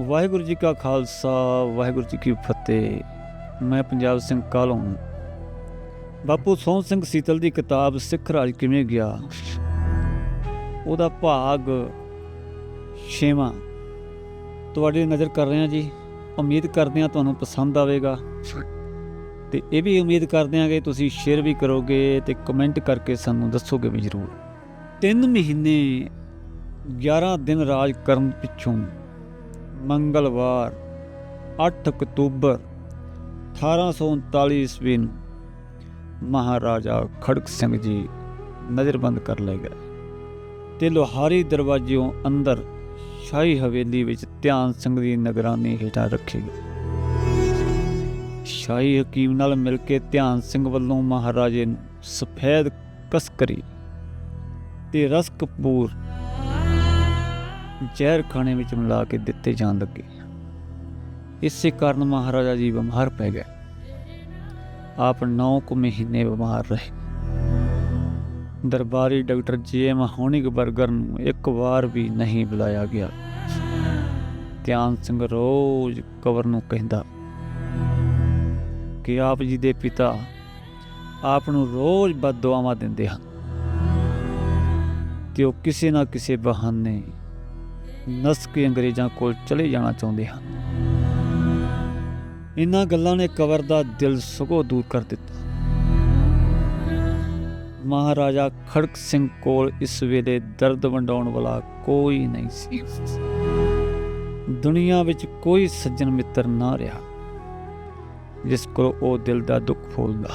ਵਾਹਿਗੁਰੂ ਜੀ ਕਾ ਖਾਲਸਾ, ਵਾਹਿਗੁਰੂ ਜੀ ਕੀ ਫਤਿਹ। ਮੈਂ ਪੰਜਾਬ ਸਿੰਘ ਕਾਲੋਂ ਬਾਪੂ ਸੋਹਣ ਸਿੰਘ ਸੀਤਲ ਦੀ ਕਿਤਾਬ ਸਿੱਖ ਰਾਜ ਕਿਵੇਂ ਗਿਆ? ਉਹਦਾ ਭਾਗ ਛੇਵਾਂ। ਤੁਹਾਡੀ ਨਜ਼ਰ ਕਰ ਰਹੇ ਹਾਂ ਜੀ। ਉਮੀਦ ਕਰਦੇ ਹਾਂ ਤੁਹਾਨੂੰ ਪਸੰਦ ਆਵੇਗਾ। ਤੇ ਇਹ ਵੀ ਉਮੀਦ ਕਰਦੇ ਹਾਂ ਕਿ ਤੁਸੀਂ ਸ਼ੇਅਰ ਵੀ ਕਰੋਗੇ ਤੇ ਕਮੈਂਟ ਕਰਕੇ ਸਾਨੂੰ ਦੱਸੋਗੇ ਵੀ ਜ਼ਰੂਰ। ਤਿੰਨ ਮਹੀਨੇ 11 ਦਿਨ ਰਾਜ ਕਰਨ ਪਿੱਛੋਂ ਮੰਗਲਵਾਰ 8 ਅਕਤੂਬਰ 1839 ਈਸਵੀ ਨੂੰ ਮਹਾਰਾਜਾ ਖੜਕ ਸਿੰਘ ਜੀ ਨਜ਼ਰਬੰਦ ਕਰ ਲਏ ਗਏ। ਤੇ ਲੋਹਾਰੀ ਦਰਵਾਜ਼ਿਓਂ ਅੰਦਰ ਸ਼ਾਹੀ ਹਵੇਲੀ ਵਿੱਚ ਧਿਆਨ ਸਿੰਘ ਦੀ ਨਿਗਰਾਨੀ ਹੇਠਾਂ ਰੱਖੀ ਗਏ ਸ਼ਾਹੀ ਹਕੀਮ ਨਾਲ ਮਿਲ ਕੇ ਧਿਆਨ ਸਿੰਘ ਵੱਲੋਂ ਮਹਾਰਾਜੇ ਨੂੰ ਸਫੈਦ ਕਸਕਰੀ ਤੇ ਰਸ ਕਪੂਰ ਜ਼ਹਿਰ ਖਾਣੇ ਵਿੱਚ ਮਿਲਾ ਕੇ ਦਿੱਤੇ ਜਾਣ ਲੱਗੇ। ਇਸੇ ਕਾਰਨ ਮਹਾਰਾਜਾ ਜੀ ਬਿਮਾਰ ਪੈ ਗਏ। ਆਪ 9 ਕੁ ਮਹੀਨੇ ਬਿਮਾਰ ਰਹੇ। ਦਰਬਾਰੀ ਡਾਕਟਰ ਜੀ ਐਮ ਹੋਨਿਗਬਰਗਰ ਨੂੰ ਇੱਕ ਵਾਰ ਵੀ ਨਹੀਂ ਬੁਲਾਇਆ ਗਿਆ। ਧਿਆਨ ਸਿੰਘ ਰੋਜ਼ ਕਵਰ ਨੂੰ ਕਹਿੰਦਾ ਕਿ ਆਪ ਜੀ ਦੇ ਪਿਤਾ ਆਪ ਨੂੰ ਰੋਜ਼ ਬਦਦੁਆਵਾਂ ਦਿੰਦੇ ਹਨ ਤੇ ਉਹ ਕਿਸੇ ਨਾ ਕਿਸੇ ਬਹਾਨੇ ਨਸ ਕੇ ਅੰਗਰੇਜ਼ਾਂ ਕੋਲ ਚਲੇ ਜਾਣਾ ਚਾਹੁੰਦੇ ਹਨ। ਇਨ੍ਹਾਂ ਗੱਲਾਂ ਨੇ ਕਵਰ ਦਾ ਦਿਲ ਸਗੋਂ ਦੂਰ ਕਰ ਦਿੱਤਾ। ਮਹਾਰਾਜਾ ਖੜਕ ਸਿੰਘ ਕੋਲ ਇਸ ਵੇਲੇ ਦਰਦ ਵੰਡਾਉਣ ਵਾਲਾ ਕੋਈ ਨਹੀਂ ਸੀ। ਦੁਨੀਆ ਵਿੱਚ ਕੋਈ ਸੱਜਣ ਮਿੱਤਰ ਨਾ ਰਿਹਾ, ਜਿਸ ਕੋਲ ਉਹ ਦਿਲ ਦਾ ਦੁੱਖ ਫੋਲਦਾ।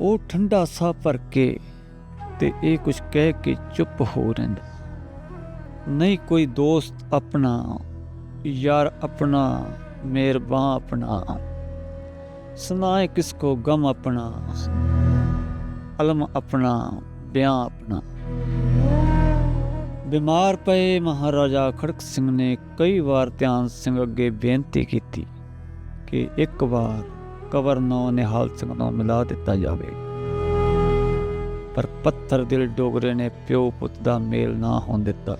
ਉਹ ਠੰਡਾ ਸਾਹ ਭਰ ਕੇ ਤੇ ਇਹ ਕੁਝ ਕਹਿ ਕੇ ਚੁੱਪ ਹੋ ਰਹਿੰਦਾ। ਨਹੀਂ ਕੋਈ ਦੋਸਤ ਆਪਣਾ, ਯਾਰ ਆਪਣਾ, ਮਿਹਰਬਾਨ ਆਪਣਾ। ਸੁਨਾਏ ਕਿਸ ਕੋ ਗਮ ਆਪਣਾ, ਅਲਮ ਆਪਣਾ ਬਿਆਨ ਆਪਣਾ। ਬਿਮਾਰ ਪਏ ਮਹਾਰਾਜਾ ਖੜਕ ਸਿੰਘ ਨੇ ਕਈ ਵਾਰ ਧਿਆਨ ਸਿੰਘ ਅੱਗੇ ਬੇਨਤੀ ਕੀਤੀ ਕਿ ਇੱਕ ਵਾਰ ਕਵਰ ਨੌ ਨਿਹਾਲ ਸਿੰਘ ਨੂੰ ਮਿਲਾ ਦਿੱਤਾ ਜਾਵੇ। ਪਰ ਪੱਥਰ ਦਿਲ ਡੋਗਰੇ ਨੇ ਪਿਓ ਪੁੱਤ ਦਾ ਮੇਲ ਨਾ ਹੋਣ ਦਿੱਤਾ।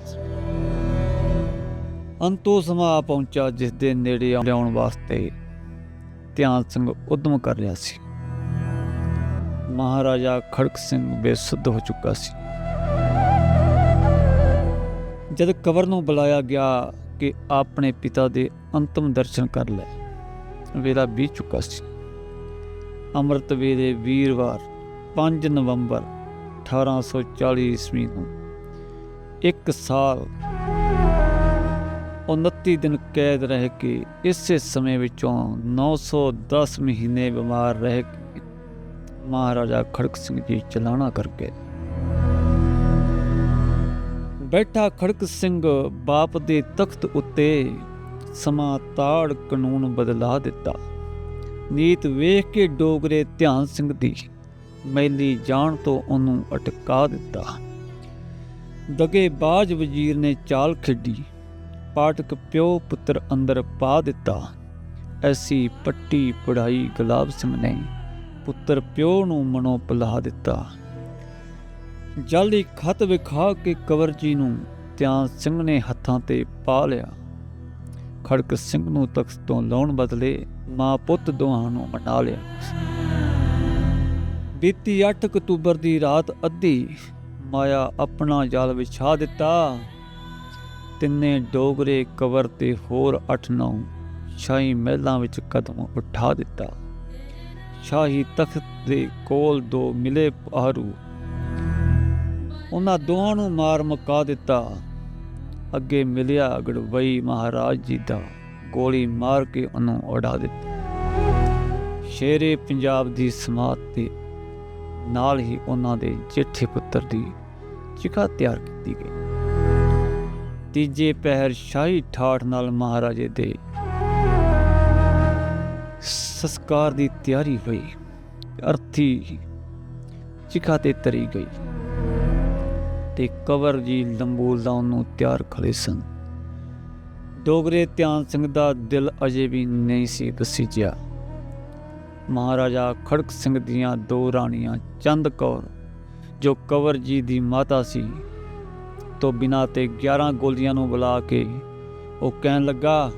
ਅੰਤੋ ਸਮਾਂ ਆ ਪਹੁੰਚਾ ਜਿਸ ਦੇ ਨੇੜੇ ਲਿਆਉਣ ਵਾਸਤੇ ਧਿਆਨ ਸਿੰਘ ਉਦਮ ਕਰ ਰਿਹਾ ਸੀ। ਮਹਾਰਾਜਾ ਖੜਕ ਸਿੰਘ ਬੇਸੁੱਧ ਹੋ ਚੁੱਕਾ ਸੀ। ਜਦ ਕਵਰ ਨੂੰ ਬੁਲਾਇਆ ਗਿਆ ਕਿ ਆਪਣੇ ਪਿਤਾ ਦੇ ਅੰਤਮ ਦਰਸ਼ਨ ਕਰ ਲੈ, ਵੇਲਾ ਬੀਤ ਚੁੱਕਾ ਸੀ। ਅੰਮ੍ਰਿਤ ਵੇਲੇ ਵੀਰਵਾਰ 5 ਨਵੰਬਰ 1840 ਈਸਵੀ ਨੂੰ ਇੱਕ ਸਾਲ 29 ਦਿਨ ਕੈਦ ਰਹਿ ਕੇ ਇਸੇ ਸਮੇਂ ਵਿੱਚੋਂ 910 ਮਹੀਨੇ ਬਿਮਾਰ ਰਹਿ ਕੇ ਮਹਾਰਾਜਾ ਖੜਕ ਸਿੰਘ ਜੀ ਚਲਾਣਾ ਕਰਕੇ ਬੈਠਾ ਖੜਕ ਸਿੰਘ ਬਾਪ ਦੇ ਤਖਤ ਉੱਤੇ ਸਮਾਂ ਤਾੜ ਕਾਨੂੰਨ ਬਦਲਾ ਦਿੱਤਾ। ਨੀਤ ਵੇਖ ਕੇ ਡੋਗਰੇ ਧਿਆਨ ਸਿੰਘ ਦੀ ਮੈਲੀ ਜਾਣ ਤੋਂ ਉਹਨੂੰ ਅਟਕਾ ਦਿੱਤਾ। ਦਗੇ ਬਾਜ ਵਜ਼ੀਰ ਨੇ ਚਾਲ ਖੇਡੀ। ਪਾਟਕ ਪਿਓ ਪੁੱਤਰ ਅੰਦਰ ਪਾ ਦਿੱਤਾ। ਐਸੀ ਪੱਟੀ ਪੜਾਈ ਗੁਲਾਬ ਸਿੰਘ ਨੇ ਪੁੱਤਰ ਪਿਓ ਨੂੰ ਮਨੋਂ ਪਲਾ ਦਿੱਤਾ। ਜਲਦੀ ਖਤ ਵਿਖਾ ਕੇ ਕਵਰ ਜੀ ਨੂੰ ਧਿਆਨ ਸਿੰਘ ਨੇ ਹੱਥਾਂ ਤੇ ਪਾ ਲਿਆ। ਖੜਕ ਸਿੰਘ ਨੂੰ ਤਖਤ ਤੋਂ ਲਾਉਣ ਬਦਲੇ ਮਾਂ ਪੁੱਤ ਦੋਹਾਂ ਨੂੰ ਮਨਾ ਲਿਆ। ਬੀਤੀ 8 ਅਕਤੂਬਰ ਦੀ ਰਾਤ ਅੱਧੀ ਮਾਇਆ ਆਪਣਾ ਜਾਲ ਵਿਛਾ ਦਿੱਤਾ। ਤਿੰਨੇ ਡੋਗਰੇ ਕਵਰ ਤੇ ਹੋਰ 8-9 ਸ਼ਾਹੀ ਮਹਿਲਾਂ ਵਿੱਚ ਕਦਮ ਉਠਾ ਦਿੱਤਾ। ਸ਼ਾਹੀ ਤਖਤ ਦੇ ਕੋਲ ਦੋ ਮਿਲੇ ਪਹਾਰੂ ਉਹਨਾਂ ਦੋਹਾਂ ਨੂੰ ਮਾਰ ਮੁਕਾ ਦਿੱਤਾ। ਅੱਗੇ ਮਿਲਿਆ ਗੜਵਈ ਮਹਾਰਾਜ ਜੀ ਦਾ, ਗੋਲੀ ਮਾਰ ਕੇ ਉਹਨੂੰ ਉਡਾ ਦਿੱਤਾ। ਸ਼ੇਰੇ ਪੰਜਾਬ ਦੀ ਸਮਾਤ ਤੇ ਨਾਲ ਹੀ ਉਹਨਾਂ ਦੇ ਜੇਠੇ ਪੁੱਤਰ ਦੀ ਚਿਖਾ ਤਿਆਰ ਕੀਤੀ ਗਈ। ਤੀਜੇ ਪਹਿਰ ਸ਼ਾਹੀ ਠਾਠ ਨਾਲ ਮਹਾਰਾਜੇ ਦੇ ਸੰਸਕਾਰ ਦੀ ਤਿਆਰੀ ਹੋਈ। ਅਰਥੀ ਚਿਖਾ ਤੇ ਤਰੀ ਗਈ ਤੇ ਕਵਰ ਜੀ ਲੰਬੂ ਲਾਉਣ ਨੂੰ ਤਿਆਰ ਖੜੇ ਸਨ। ਡੋਗਰੇ ਧਿਆਨ ਸਿੰਘ ਦਾ ਦਿਲ ਅਜੇ ਵੀ ਨਹੀਂ ਸੀ ਦਸੀਜਿਆ। ਮਹਾਰਾਜਾ ਖੜਕ ਸਿੰਘ ਦੀਆਂ ਦੋ ਰਾਣੀਆਂ ਚੰਦ ਕੌਰ, ਜੋ ਕਵਰ ਜੀ ਦੀ ਮਾਤਾ ਸੀ ਤੋਂ ਬਿਨਾਂ ਤੇ 11 ਗੋਲੀਆਂ ਨੂੰ ਬੁਲਾ ਕੇ ਉਹ ਕਹਿਣ ਲੱਗਾ,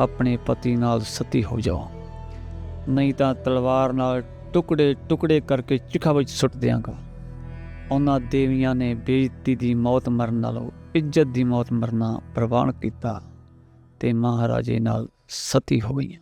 ਆਪਣੇ ਪਤੀ ਨਾਲ ਸਤੀ ਹੋ ਜਾਓ। ਨਹੀਂ ਤਾਂ ਤਲਵਾਰ ਨਾਲ ਟੁਕੜੇ ਟੁਕੜੇ ਕਰਕੇ ਚਿਖਾ ਵਿੱਚ ਸੁੱਟ ਦਿਆਂਗਾ। ਉਹਨਾਂ ਦੇਵੀਆਂ ਨੇ ਬੇਇੱਜ਼ਤੀ ਦੀ ਮੌਤ ਮਰਨ ਨਾਲੋਂ ਇੱਜ਼ਤ ਦੀ ਮੌਤ ਮਰਨਾ ਪ੍ਰਵਾਨ ਕੀਤਾ ਤੇ ਮਹਾਰਾਜੇ ਨਾਲ ਸਤੀ ਹੋ ਗਈਆਂ।